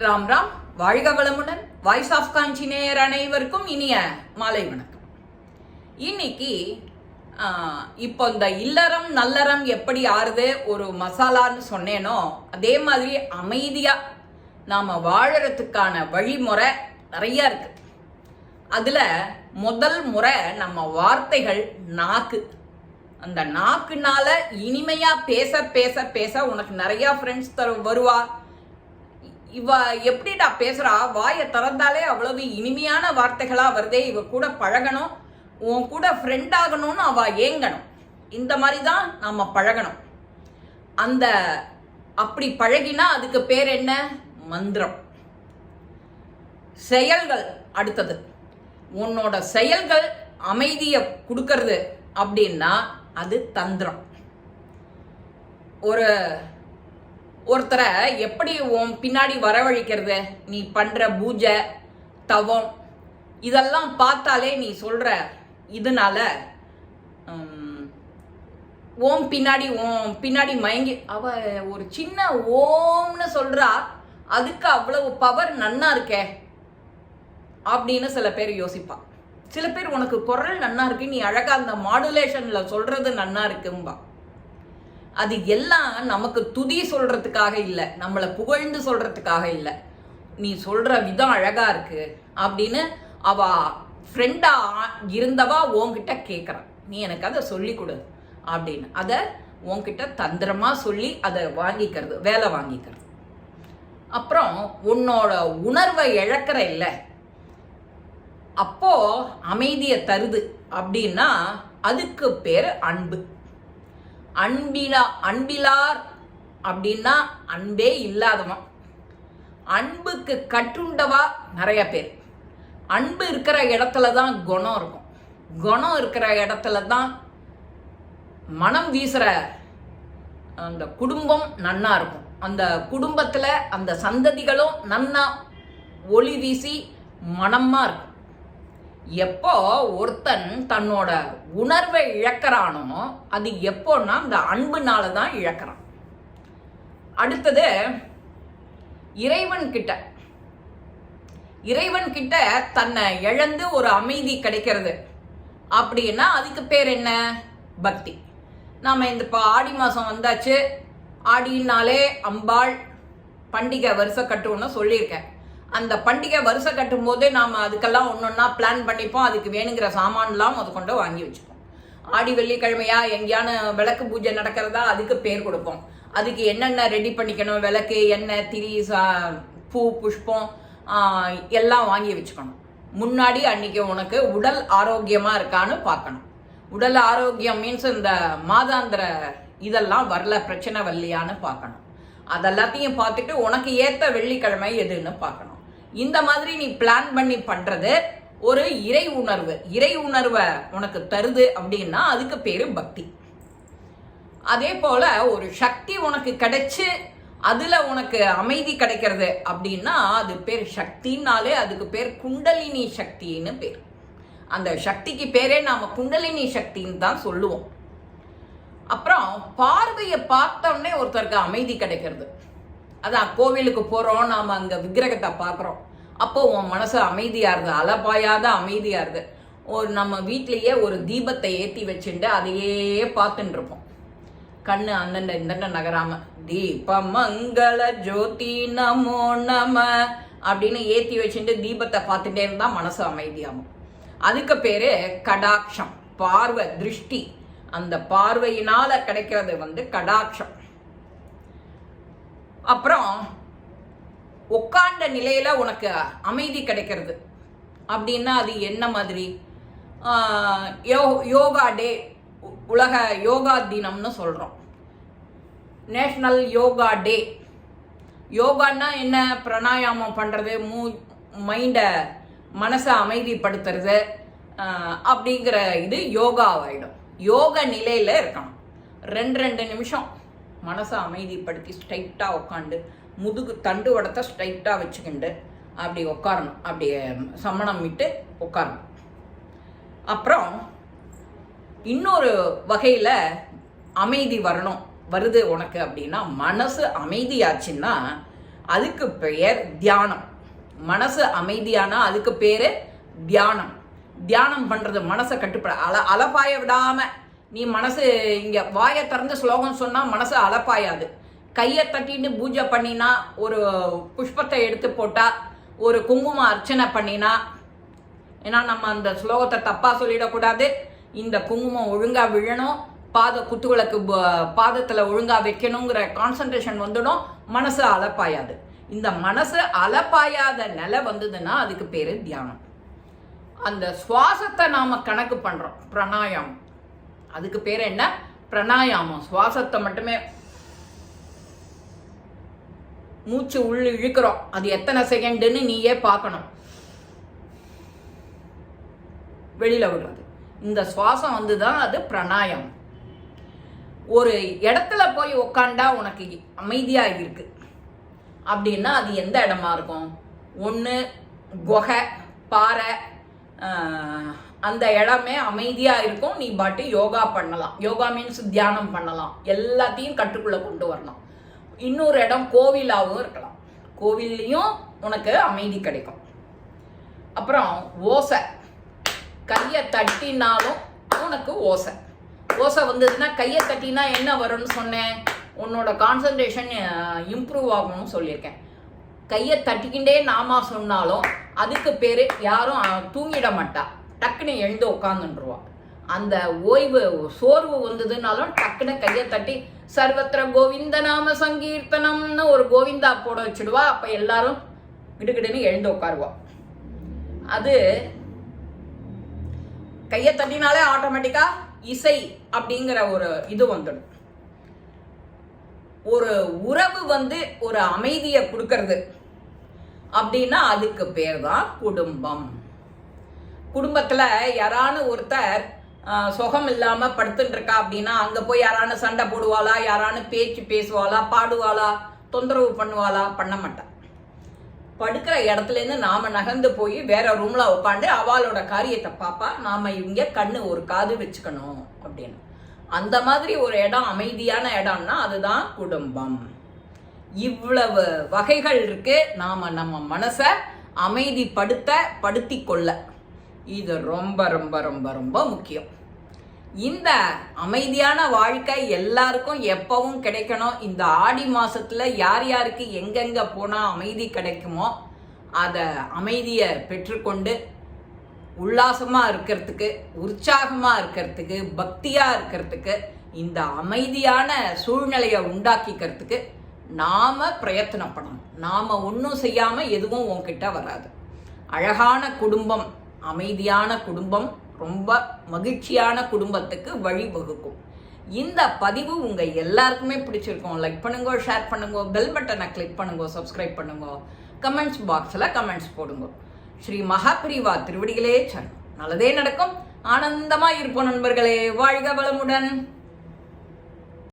ராம் ராம். வாழ்க வளமுடன். Voice of காஞ்சி நேயர் அனைவருக்கும் இனிய மாலை வணக்கம். இன்னைக்கு இப்போ இந்த இல்லறம் நல்லறம் எப்படி ஆறுது ஒரு மசாலான்னு சொன்னேனோ அதே மாதிரி அமைதியாக நாம் வாழறதுக்கான வழிமுறை நிறைய இருக்கு. அதில் முதல் முறை நம்ம வார்த்தைகள் நாக்கு. அந்த நாக்குனால இனிமையாக பேச பேச பேச உனக்கு நிறையா ஃப்ரெண்ட்ஸ் தரும் வருவா. இவ எப்படிடா பேசுறா? வாயை திறந்தாலே அவ்வளவு இனிமையான வார்த்தைகளா வருதே. இவ கூட பழகணும். உன் கூட ஃப்ரெண்ட் ஆகணும்னு அவ ஏங்கணும். இந்த மாதிரி தான் நம்ம பழகணும். அந்த அப்படி பழகினா அதுக்கு பேர் என்ன? மந்திரம். செயல்கள் அடுத்தது. உன்னோட செயல்கள் அமைதியை கொடுக்கறது அப்படின்னா அது தந்திரம். ஒரு ஒருத்தரை எப்படி உன் பின்னாடி வரவழைக்கிறது? நீ பண்ற பூஜை தவம் இதெல்லாம் பார்த்தாலே நீ சொல்ற இதனால ஓம் பின்னாடி ஓம் பின்னாடி மயங்கி அவ ஒரு சின்ன ஓம்னு சொல்றா அதுக்கு அவ்வளவு பவர் நன்னா இருக்கே அப்படின்னு சில பேர் யோசிப்பா. சில பேர் உனக்கு குரல் நன்னா இருக்கு நீ அழகா அந்த மாடுலேஷன்ல சொல்றது நன்னா இருக்கும்பா. அது எல்லாம் நமக்கு துதி சொல்றதுக்காக இல்லை. நம்மளை புகழ்ந்து சொல்றதுக்காக இல்லை. நீ சொல்ற விதம் அழகா இருக்கு அப்படின்னு அவ ஃப்ரெண்டா இருந்தவா உன்கிட்ட கேட்குறான் நீ எனக்கு அதை சொல்லி கொடு அப்படின்னு. அதை உன்கிட்ட தந்திரமா சொல்லி அதை வாங்கிக்கிறது வேலை வாங்கிக்கிறது. அப்புறம் உன்னோட உணர்வை இழக்கிற இல்லை. அப்போ அமைதியை தருது அப்படின்னா அதுக்கு பேர் அன்பு. அன்பிலா அன்பிலார் அப்படின்னா அன்பே இல்லாதவன். அன்புக்கு கற்றுண்டவா நிறைய பேர். அன்பு இருக்கிற இடத்துல தான் குணம் இருக்கும். குணம் இருக்கிற இடத்துல தான் மனம் வீசுகிற அந்த குடும்பம் நன்னா இருக்கும். அந்த குடும்பத்தில் அந்த சந்ததிகளும் நன்னா ஒளி வீசி மனமாக இருக்கும். எப்போ ஒருத்தன் தன்னோட உணர்வை இழக்கிறானோ அது எப்போன்னா அந்த அன்புனால தான் இழக்கிறான். அடுத்தது இறைவன் கிட்ட. இறைவன் கிட்ட தன்னை இழந்து ஒரு அமைதி கிடைக்கிறது. அப்படின்னா அதுக்கு பேர் என்ன? பக்தி. நாம இந்த இப்போ ஆடி மாதம் வந்தாச்சு ஆடினாலே அம்பாள் பண்டிகை வருஷ கட்டுன்னு சொல்லியிருக்கேன். அந்த பண்டிகை வருஷம் கட்டும் போதே நாம் அதுக்கெல்லாம் ஒன்று ஒன்றா பிளான் பண்ணிப்போம். அதுக்கு வேணுங்கிற சாமான்லாம் அது கொண்டு வாங்கி வச்சுப்போம். ஆடி வெள்ளிக்கிழமையா எங்கேயான விளக்கு பூஜை நடக்கிறதா அதுக்கு பேர் கொடுப்போம். அதுக்கு என்னென்ன ரெடி பண்ணிக்கணும்? விளக்கு எண்ணெய் திரி சா- பூ புஷ்பம் எல்லாம் வாங்கி வச்சுக்கணும். முன்னாடி அன்னைக்கு உனக்கு உடல் ஆரோக்கியமாக இருக்கான்னு பார்க்கணும். உடல் ஆரோக்கியம் மீன்ஸ் இந்த மாதாந்திர இதெல்லாம் வரல பிரச்சனை வரலையான்னு பார்க்கணும். அதெல்லாத்தையும் பார்த்துட்டு உனக்கு ஏற்ற வெள்ளிக்கிழமை எதுன்னு பார்க்கணும். இந்த மாதிரி நீ பிளான் பண்ணி பண்றது ஒரு இறை உணர்வு. இறை உணர்வை உனக்கு தருது அப்படின்னா அதுக்கு பேரு பக்தி. அதே போல ஒரு சக்தி உனக்கு கிடைச்சு அதுல உனக்கு அமைதி கிடைக்கிறது அப்படின்னா அது பேர் சக்தினாலே அதுக்கு பேர் குண்டலினி சக்தின்னு பேர். அந்த சக்திக்கு பேரே நாம குண்டலினி சக்தின்னு தான் சொல்லுவோம். அப்புறம் பார்வையை பார்த்தோன்னே ஒருத்தருக்கு அமைதி கிடைக்கிறது. அதான் கோவிலுக்கு போறோம் நாம அங்க விக்கிரகத்தை பார்க்குறோம். அப்போ உன் மனசு அமைதியா இருது அலபாயாத அமைதியா இருது ஒரு நம்ம வீட்டிலேயே ஒரு தீபத்தை ஏற்றி வச்சுட்டு அதையே பார்த்துட்டு இருப்போம் கண்ணு அந்தண்ட இந்தண்ட நகராம தீப மங்கள ஜோதி நமோ நம அப்படின்னு ஏத்தி வச்சுட்டு தீபத்தை பார்த்துட்டே இருந்தா மனசு அமைதியாகும். அதுக்கு பேரு கடாட்சம் பார்வை திருஷ்டி. அந்த பார்வையினால கிடைக்கிறது வந்து கடாட்சம். அப்புறம் உட்கார்ந்த நிலையில உனக்கு அமைதி கிடைக்கிறது. அப்படின்னா அது என்ன மாதிரி? யோ- யோகா டே உ- உலக யோகா தினம்னு சொல்கிறோம் நேஷ்னல் யோகா டே. யோகான்னா என்ன? பிராணாயாமம் பண்ணுறது மூ மைண்டை மனசை அமைதிப்படுத்துறது அப்படிங்கிற இது யோகாவாயிடும். யோக நிலையில் இருக்கணும். ரெண்டு ரெண்டு நிமிஷம் மனசை அமைதிப்படுத்தி ஸ்ட்ரைட்டாக உட்காந்து முதுகு தண்டு வடத்தை ஸ்ட்ரைட்டாக வச்சுக்கிண்டு அப்படி உட்காரணும் அப்படி சம்மணம் விட்டு உட்காரணும் அப்புறம் இன்னொரு வகையில் அமைதி வரணும். வருது உனக்கு அப்படின்னா மனசு அமைதியாச்சுன்னா அதுக்கு பெயர் தியானம். மனசு அமைதியானா அதுக்கு பேர் தியானம். தியானம் பண்ணுறது மனசை கட்டுப்பட அல அலப்பாய விடாம. நீ மனசு இங்கே வாயை திறந்து ஸ்லோகம் சொன்னால் மனசு அலப்பாயாது. கையை தட்டின்னு பூஜை பண்ணினா ஒரு புஷ்பத்தை எடுத்து போட்டா ஒரு குங்குமம் அர்ச்சனை பண்ணினா ஏன்னா நம்ம அந்த ஸ்லோகத்தை தப்பா சொல்லிடக்கூடாது. இந்த குங்குமம் ஒழுங்கா விழணும். பாத குத்துவிளக்கு ப- பாதத்துல ஒழுங்கா வைக்கணுங்கிற கான்சன்ட்ரேஷன் வந்துடும். மனசு அலப்பாயாது. இந்த மனசு அலப்பாயாத நிலை வந்ததுன்னா அதுக்கு பேரு தியானம். அந்த சுவாசத்தை நாம கணக்கு பண்றோம். பிராணாயாமம். அதுக்கு பேர் என்ன? பிராணாயாமம். சுவாசத்தை மட்டுமே மூச்சு உள்ள இழுக்கிறோம். அது எத்தனை செகண்டுன்னு நீயே பார்க்கணும். வெளியில விடுறது. இந்த சுவாசம் வந்து தான் அது பிராணாயாமம் ஒரு இடத்துல போய் உக்காண்டா உனக்கு அமைதியா இருக்கு. அப்படின்னா அது எந்த இடமா இருக்கும்? ஒன்று குகை பாறை அந்த இடமே அமைதியா இருக்கும். நீ பாட்டு யோகா பண்ணலாம். யோகா மீன்ஸ் தியானம் பண்ணலாம். எல்லாத்தையும் கட்டுக்குள்ள கொண்டு வரலாம் இன்னொரு இடம் கோவிலாகவும் இருக்கலாம். கோவில்லையும் உனக்கு அமைதி கிடைக்கும். அப்புறம் ஓசை. கையை தட்டினாலும் உனக்கு ஓசை. ஓசை வந்ததுன்னா கையை தட்டினா என்ன வரும்னு சொன்னேன். உன்னோட கான்சன்ட்ரேஷன் இம்ப்ரூவ் ஆகும்னு சொல்லியிருக்கேன். கையை தட்டிக்கிண்டே நாமா சொன்னாலும் அதுக்கு பேர் யாரும் தூங்கிட மாட்டா. டக்குன்னு எழுந்து உட்காந்துருவா அந்த ஓய்வு சோர்வு வந்ததுனாலும் டக்குன்னு கையை தட்டி சர்வத்திர கோவிந்த நாம சங்கீர்த்தனம்னு ஒரு கோவிந்தா போட வச்சிடுவா. அப்ப எல்லாரும் கிடுகிடுன்னு எழுந்து உட்காருவா. அது கையை தட்டினாலே ஆட்டோமேட்டிக்கா இசை அப்படிங்கிற ஒரு இது வந்துடும். ஒரு உறவு வந்து ஒரு அமைதியை கொடுக்கறது. அப்படின்னா அதுக்கு பேர் தான் குடும்பம். குடும்பத்தில் யாரானு ஒருத்தர் சுகம் இல்லாம படுத்துட்டு இருக்கா அப்படின்னா அங்க போய் யாரானு சண்டை போடுவாளா யாரானு பேச்சு பேசுவாளா பாடுவாளா தொந்தரவு பண்ணுவாளா? பண்ண மாட்டா. படுக்கிற இடத்துல இருந்து நாம நகர்ந்து போய் வேற ரூம்ல உட்காந்து அவளோட காரியத்தை பாப்பா நாம இவங்க கண்ணு ஒரு காது வச்சுக்கணும் அப்படின்னு. அந்த மாதிரி ஒரு இடம் அமைதியான இடம்னா அதுதான் குடும்பம். இவ்வளவு வகைகள் இருக்கு. நாம நம்ம மனசை அமைதிப்படுத்த படுத்தி கொள்ள இது ரொம்ப ரொம்ப ரொம்ப ரொம்ப முக்கியம். இந்த அமைதியான வாழ்க்கை எல்லாருக்கும் எப்பவும் கிடைக்கணும். இந்த ஆடி மாசத்துல யார் யாருக்கு எங்கெங்க போனா அமைதி கிடைக்குமோ அத அமைதியை பெற்றுக்கொண்டு உல்லாசமா இருக்கிறதுக்கு உற்சாகமா இருக்கிறதுக்கு பக்தியா இருக்கிறதுக்கு இந்த அமைதியான சூழ்நிலையை உண்டாக்கிக்கிறதுக்கு நாம பிரயத்தனப்படணும். நாம ஒன்றும் செய்யாம எதுவும் உன்கிட்ட வராது. அழகான குடும்பம் அமைதியான குடும்பம் ரொம்ப மகிழ்ச்சியான குடும்பத்துக்கு வழிவகுக்கும். இந்த பதிவு உங்கள் எல்லாருக்குமே பிடிச்சிருக்கும். லைக் பண்ணுங்க ஷேர் பண்ணுங்க பெல் பட்டனை கிளிக் பண்ணுங்க சப்ஸ்கிரைப் பண்ணுங்க. கமெண்ட்ஸ் பாக்ஸில் கமெண்ட்ஸ் போடுங்க. ஸ்ரீ மகாபிரிவா திருவடிகளே சன் நல்லதே நடக்கும். ஆனந்தமாக இருப்போம் நண்பர்களே. வாழ்க வளமுடன்.